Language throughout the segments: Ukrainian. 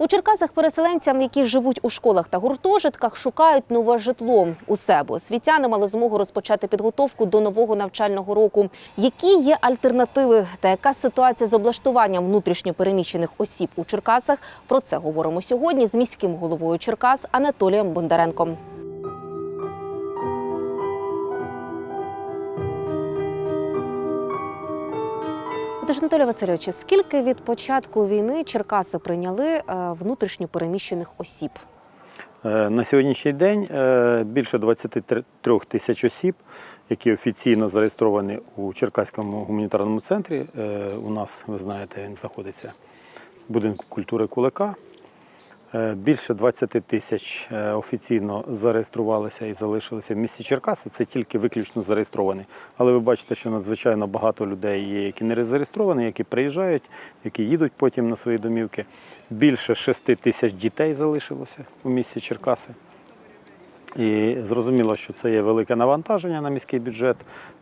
У Черкасах переселенцям, які живуть у школах та гуртожитках, шукають нове житло. У себе освітяни мали змогу розпочати підготовку до нового навчального року. Які є альтернативи та яка ситуація з облаштуванням внутрішньо переміщених осіб у Черкасах? Про це говоримо сьогодні з міським головою Черкас Анатолієм Бондаренком. Отож, Анатолій Васильович, скільки від початку війни Черкаси прийняли е, внутрішньо переміщених осіб? Е, На сьогоднішній день е, більше 23 тисяч осіб, які офіційно зареєстровані у Черкаському гуманітарному центрі. У нас, ви знаєте, він знаходиться в будинку культури Кулика. Е, Більше 20 тисяч е, офіційно зареєструвалися і залишилися в місті Черкаси. Це тільки виключно зареєстровані. Але ви бачите, що надзвичайно багато людей є, які не зареєстровані, які приїжджають, які їдуть потім на свої домівки. Більше 6 тисяч дітей залишилося у місті Черкаси. І зрозуміло, що це є велике навантаження на міський бюджет.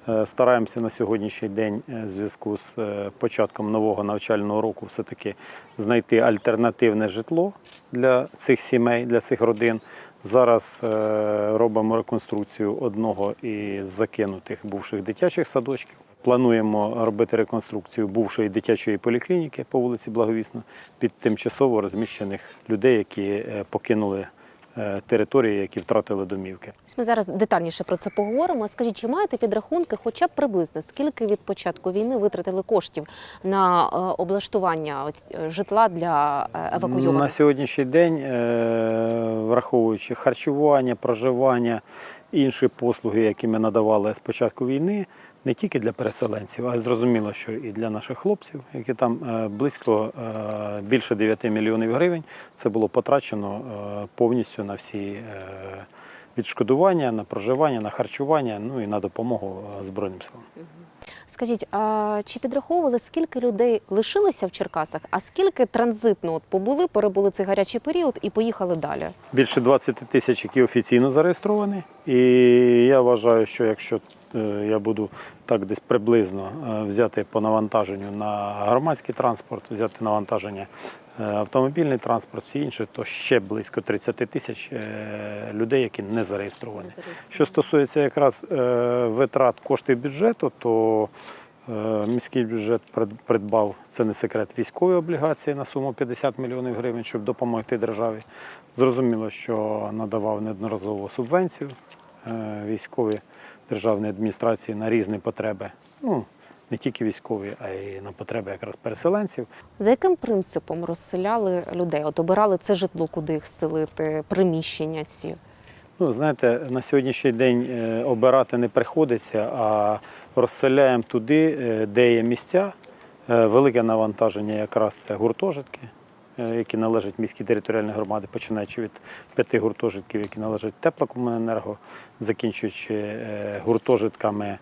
Е, Стараємося на сьогоднішній день е, в зв'язку з е, початком нового навчального року все-таки знайти альтернативне житло для цих сімей, для цих родин. Зараз робимо реконструкцію одного із закинутих бувших дитячих садочків. Плануємо робити реконструкцію бувшої дитячої поліклініки по вулиці Благовісно під тимчасово розміщених людей, які покинули території, які втратили домівки. Ми зараз детальніше про це поговоримо. Скажіть, чи маєте підрахунки, хоча б приблизно, скільки від початку війни витратили коштів на е, облаштування е, житла для е, На сьогоднішній день, е, враховуючи харчування, проживання, інші послуги, які ми надавали з початку війни, не тільки для переселенців, а й зрозуміло, що і для наших хлопців, які там е, близько е, більше 9 мільйонів гривень, це було потрачено е, повністю на всі відшкодування, на проживання, на харчування, ну і на допомогу Збройним силам. Скажіть, а чи підраховували, скільки людей лишилося в Черкасах, а скільки транзитно от побули, перебули цей гарячий період і поїхали далі? Більше 20 тисяч, які офіційно зареєстровані. І я вважаю, що якщо я буду так десь приблизно е, взяти по навантаженню на громадський транспорт, взяти навантаження е, автомобільний транспорт, всі інше, то ще близько 30 тисяч е, людей, які не зареєстровані. Що стосується якраз е, витрат коштів бюджету, то е, міський бюджет придбав, це не секрет, військові облігації на суму 50 мільйонів гривень, щоб допомогти державі. Зрозуміло, що надавав неодноразово субвенцію е, військові державні адміністрації на різні потреби. Ну, не тільки військові, а й на потреби якраз переселенців. За яким принципом розселяли людей? От обирали це житло, куди їх селити, приміщення ці? Ну, знаєте, на сьогоднішній день е, обирати не приходиться, а розселяємо туди, е, де є місця. Е, Велике навантаження якраз це гуртожитки, е, які належать міській територіальній громаді, починаючи від п'яти гуртожитків, які належать теплокомуненерго, закінчуючи е, гуртожитками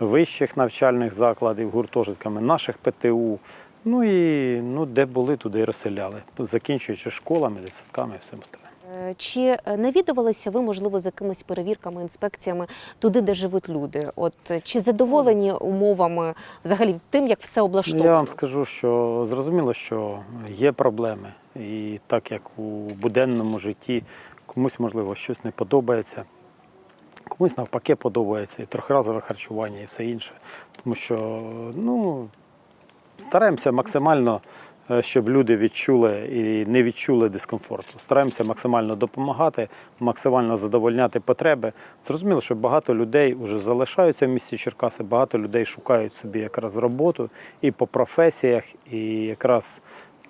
вищих навчальних закладів, гуртожитками наших ПТУ. Ну і ну, де були, туди і розселяли, закінчуючи школами, дитсадками і всім остальним. Е, Чи навідувалися ви, можливо, з якимись перевірками, інспекціями туди, де живуть люди? От е, чи задоволені умовами взагалі тим, як все облаштовано? Ну, Я вам скажу, що зрозуміло, що є проблеми. І так як у буденному житті комусь, можливо, щось не подобається, комусь навпаки подобається і трьохразове харчування, і все інше. Тому що ну, стараємося максимально, е, щоб люди відчули і не відчули дискомфорту. Стараємося максимально допомагати, максимально задовольняти потреби. Зрозуміло, що багато людей вже залишаються в місті Черкаси, багато людей шукають собі якраз роботу і по професіях, і якраз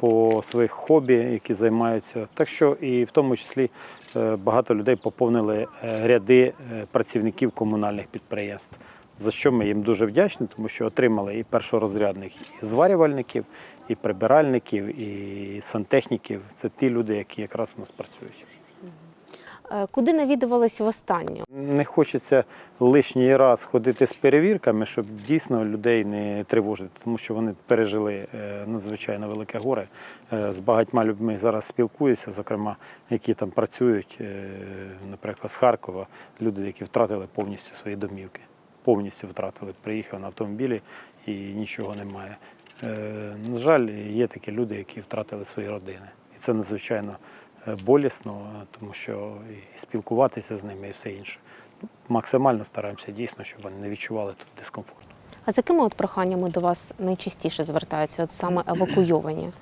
по своїх хобі, які займаються. Так що і в тому числі е, багато людей поповнили е, ряди е, працівників комунальних підприємств. За що ми їм дуже вдячні, тому що отримали і першорозрядних і зварювальників, і прибиральників, і сантехніків. Це ті люди, які якраз у нас працюють. Е, Куди навідувалися востаннє? Не хочеться лишній раз ходити з перевірками, щоб дійсно людей не тривожити, тому що вони пережили е, надзвичайно велике горе. Е, З багатьма людьми зараз спілкуюся, зокрема, які там працюють, наприклад, з Харкова, люди, які втратили повністю свої домівки. Повністю втратили, приїхав на автомобілі і нічого немає. Е, На жаль, є такі люди, які втратили свої родини. І це надзвичайно е, болісно, е, тому що і спілкуватися з ними і все інше. Ну, Максимально стараємося дійсно, щоб вони не відчували тут дискомфорту. А з якими от проханнями до вас найчастіше звертаються, от саме евакуйовані?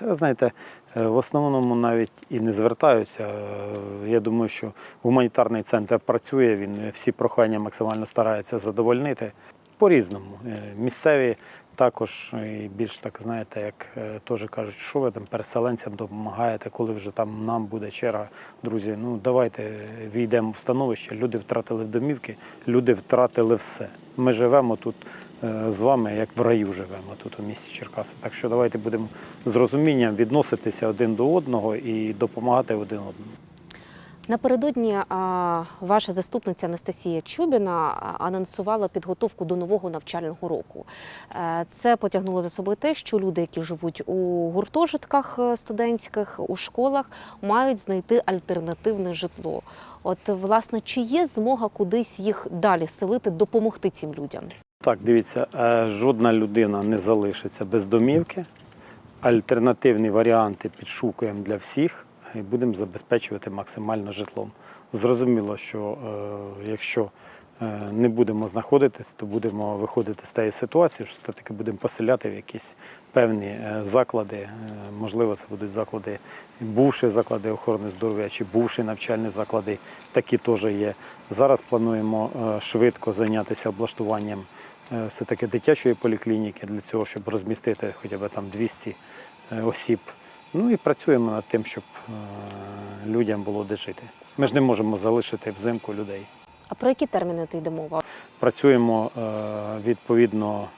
Та знаєте, е, в основному навіть і не звертаються. Е, Я думаю, що гуманітарний центр працює, він всі прохання максимально старається задовольнити по-різному. Е, Місцеві також і більш так знаєте, як теж кажуть, що ви там переселенцям допомагаєте, коли вже там нам буде черга. Друзі, ну давайте війдемо в становище. Люди втратили домівки, люди втратили все. Ми живемо тут з вами, як в раю живемо тут у місті Черкаси. Так що давайте будемо з розумінням відноситися один до одного і допомагати один одному. Напередодні ваша заступниця Анастасія Чубіна анонсувала підготовку до нового навчального року. Е, Це потягнуло за собою те, що люди, які живуть у гуртожитках е, студентських, у школах, мають знайти альтернативне житло. От, власне, чи є змога кудись їх далі селити, допомогти цим людям? Так, дивіться, е, жодна людина не залишиться без домівки. Альтернативні варіанти підшукуємо для всіх і будемо забезпечувати максимально житлом. Зрозуміло, що е, якщо е, не будемо знаходитись, то будемо виходити з тієї ситуації, що все-таки будемо поселяти в якісь певні заклади. Можливо, це будуть заклади, бувші заклади охорони здоров'я чи бувші навчальні заклади, такі теж є. Зараз плануємо швидко зайнятися облаштуванням все-таки дитячої поліклініки для цього, щоб розмістити хоча б там 200 е, осіб. Ну і працюємо над тим, щоб е, людям було де жити. Ми ж не можемо залишити взимку людей. А про які терміни ти йде мова? Працюємо е, відповідно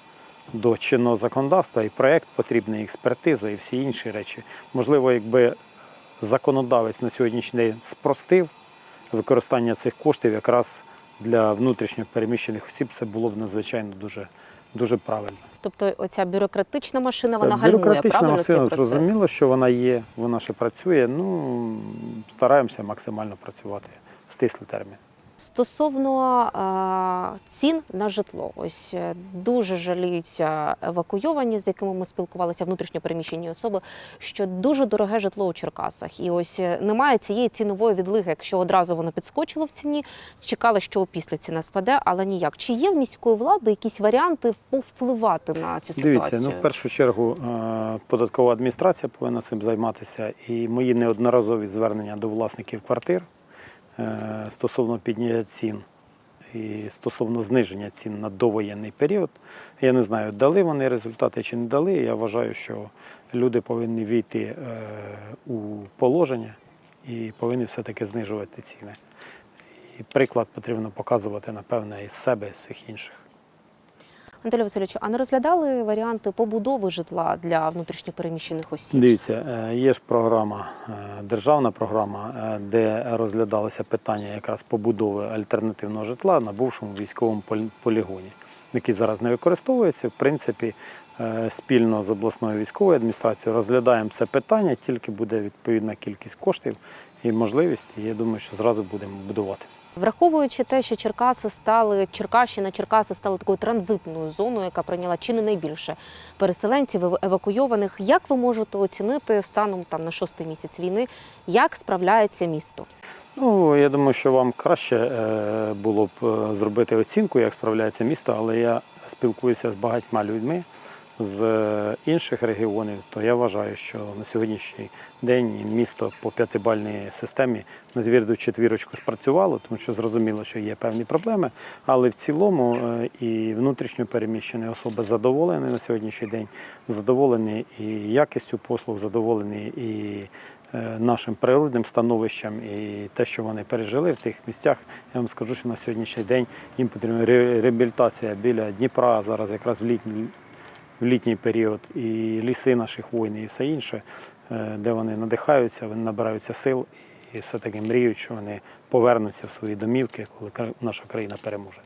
до чинного законодавства, і проєкт потрібний, і експертиза і всі інші речі. Можливо, якби законодавець на сьогоднішній день спростив використання цих коштів якраз для внутрішньо переміщених осіб, це було б надзвичайно дуже, дуже правильно. Тобто, оця бюрократична машина вона гальмує Бюрократична правильно машина, цей процес? зрозуміло, що вона є, вона ще працює. Ну, стараємося максимально працювати в стислий термін. Стосовно цін на житло, ось е, дуже жаліються евакуйовані, з якими ми спілкувалися, внутрішньо переміщені особи, що дуже дороге житло у Черкасах. І ось е, немає цієї цінової відлиги, якщо одразу воно підскочило в ціні, чекали, що після ціна спаде, але ніяк. Чи є в міської влади якісь варіанти повпливати на цю ситуацію? Дивіться, ну в першу чергу е, податкова адміністрація повинна цим займатися. І мої неодноразові звернення до власників квартир стосовно підняття цін і стосовно зниження цін на довоєнний період. Я не знаю, дали вони результати чи не дали. Я вважаю, що люди повинні війти е, у положення і повинні все-таки знижувати ціни. І приклад потрібно показувати, напевне, із себе, з всіх інших. Анатолій Васильович, а не розглядали варіанти побудови житла для внутрішньопереміщених осіб? Дивіться, е, є ж програма, е, державна програма, е, де розглядалося питання якраз побудови альтернативного житла на бувшому військовому полі- полігоні, який зараз не використовується. В принципі, спільно з обласною військовою адміністрацією розглядаємо це питання, тільки буде відповідна кількість коштів і можливість. і Я думаю, що зразу будемо будувати. Враховуючи те, що Черкаси стали Черкащина, Черкаси стали такою транзитною зоною, яка прийняла чи не найбільше переселенців ев- евакуйованих. Як ви можете оцінити станом там на шостий місяць війни, як справляється місто? Ну, я думаю, що вам краще е, було б е, зробити оцінку, як справляється місто, але я спілкуюся з багатьма людьми з е, інших регіонів, то я вважаю, що на сьогоднішній день місто по п'ятибальній системі на тверду четвірочку спрацювало, тому що зрозуміло, що є певні проблеми. Але в цілому е, і внутрішньо переміщені особи задоволені на сьогоднішній день, задоволені і якістю послуг, задоволені і е, нашим природним становищем і те, що вони пережили в тих місцях. Я вам скажу, що на сьогоднішній день їм потрібна реабілітація біля Дніпра, зараз якраз в літній, в літній період, і ліси наших воїн, і все інше, е, де вони надихаються, вони набираються сил і все-таки мріють, що вони повернуться в свої домівки, коли наша країна переможе.